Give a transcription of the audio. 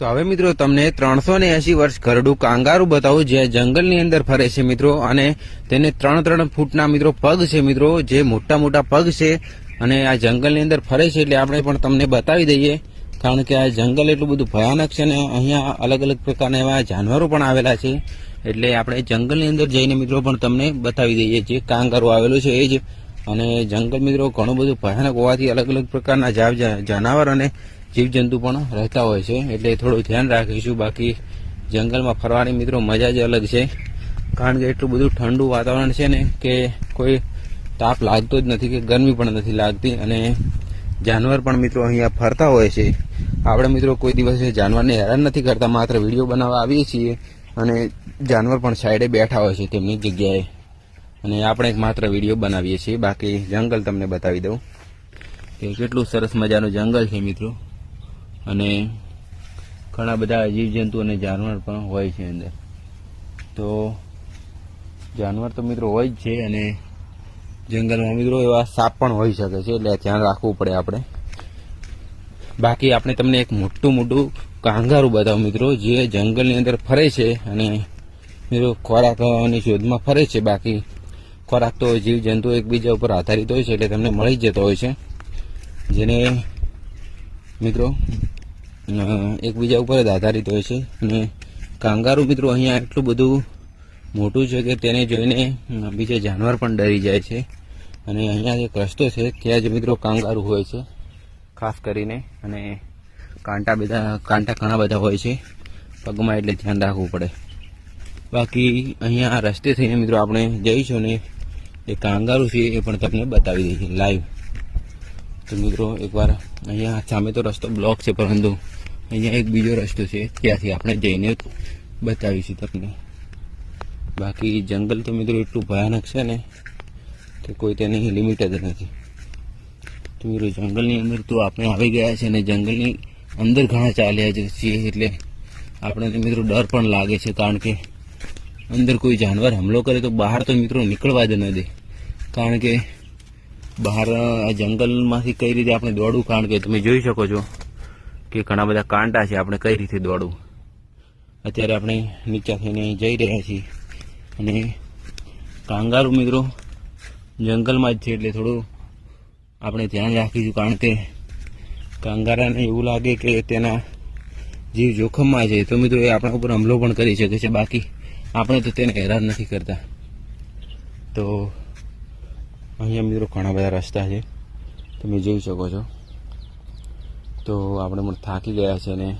તો હવે મિત્રો તમને ત્રણસો ને એસી વર્ષ ઘરડું કાંગારું બતાવું, જે જંગલની અંદર ફરે છે મિત્રો, અને તેને ત્રણ ત્રણ ફૂટના મિત્રો પગ છે મિત્રો, જે મોટા મોટા પગ છે, અને આ જંગલની અંદર ફરે છે એટલે આપણે પણ તમને બતાવી દઈએ, કારણ કે આ જંગલ એટલું બધું ભયાનક છે ને અહીંયા અલગ અલગ પ્રકારના એવા જાનવરો પણ આવેલા છે, એટલે આપણે જંગલની અંદર જઈને મિત્રો પણ તમને બતાવી દઈએ, જે કાંગારું આવેલું છે એ જ, અને જંગલ મિત્રો ઘણું બધું ભયાનક હોવાથી અલગ અલગ પ્રકારના જાનવર અને જીવજંતુ પણ રહેતા હોય છે, એટલે થોડું ધ્યાન રાખીશું. બાકી જંગલમાં ફરવાની મિત્રો મજા જ અલગ છે. કારણ કે એટલું બધું ઠંડુ વાતાવરણ છે ને કે કોઈ તાપ લાગતો જ નથી કે ગરમી પણ નથી લાગતી. અને જાનવર પણ મિત્રો અહીંયા ફરતા હોય છે. આપણે મિત્રો કોઈ દિવસે જાનવરને હેરાન નથી કરતા, માત્ર વીડિયો બનાવવા આવીએ છીએ અને જાનવર પણ સાઈડે બેઠા હોય છે તેમની જગ્યાએ. અને આપણે માત્ર વીડિયો બનાવીએ છીએ. બાકી જંગલ તમને બતાવી દઉં કે કેટલું સરસ મજાનું જંગલ છે મિત્રો. અને ઘણા બધા જીવજંતુ અને જાનવર પણ હોય છે અંદર. તો જાનવર તો મિત્રો હોય જ છે અને જંગલમાં મિત્રો એવા સાપ પણ હોઈ શકે છે, એટલે ધ્યાન રાખવું પડે આપણે. બાકી આપણે તમને એક મોટું મોટું કાંગારું બતાવું મિત્રો, જે જંગલની અંદર ફરે છે અને મિત્રો ખોરાકની શોધમાં ફરે છે. બાકી ખોરાક તો જીવજંતુ એકબીજા ઉપર આધારિત હોય છે, એટલે તમને મળી જતો હોય છે. જેને મિત્રો એકબીજા ઉપર જ આધારિત હોય છે. અને કાંગારૂ મિત્રો અહીંયા એટલું બધું મોટું છે કે તેને જોઈને બીજા જાનવર પણ ડરી જાય છે. અને અહીંયા એક રસ્તો છે ત્યાં જ મિત્રો કાંગારૂ હોય છે. ખાસ કરીને અને કાંટા બધા, કાંટા ઘણા બધા હોય છે. પગમાં એટલે ધ્યાન રાખવું પડે. બાકી અહીંયા રસ્તે થઈને મિત્રો આપણે જઈશું ને એ કાંગારું છે એ પણ તમને બતાવી દઈએ લાઈવ તો મિત્રો એકવાર અહીંયા સામે તો રસ્તો બ્લોક છે, પરંતુ અહીંયા એક બીજો રસ્તો છે, ત્યાંથી આપણે જઈને બતાવીશું તમને. બાકી જંગલ તો મિત્રો એટલું ભયાનક છે ને કે કોઈ તેની લિમિટ જ નથી. તો મિત્રો જંગલની અંદર તો આપણે આવી ગયા છે અને જંગલની અંદર ઘણા ચાલ્યા જ છીએ એટલે આપણને મિત્રો ડર પણ લાગે છે, કારણ કે અંદર કોઈ જાનવર હુમલો કરે તો બહાર તો મિત્રો નીકળવા જ ન દે. કારણ કે બહાર જંગલમાંથી કઈ રીતે આપણે દોડવું? કારણ કે તમે જોઈ શકો છો કે ઘણા બધા કાંટા છે, આપણે કઈ રીતે દોડવું? અત્યારે આપણે નીચા થઈને જઈ રહ્યા છીએ. અને કાંગારું મિત્રો, જંગલમાં જ છે એટલે થોડું આપણે ધ્યાન રાખીશું, કારણ કે કાંગારાને એવું લાગે કે તેના જીવ જોખમમાં છે. તો મિત્રો, એ આપણા ઉપર હુમલો પણ કરી શકે છે. બાકી આપણે તો તેને હેરાન નથી કરતા. તો અહીંયા મિત્રો ઘણા બધા રસ્તા છે. તમે જોઈ શકો છો. તો આપણે પણ થાકી ગયા છે અને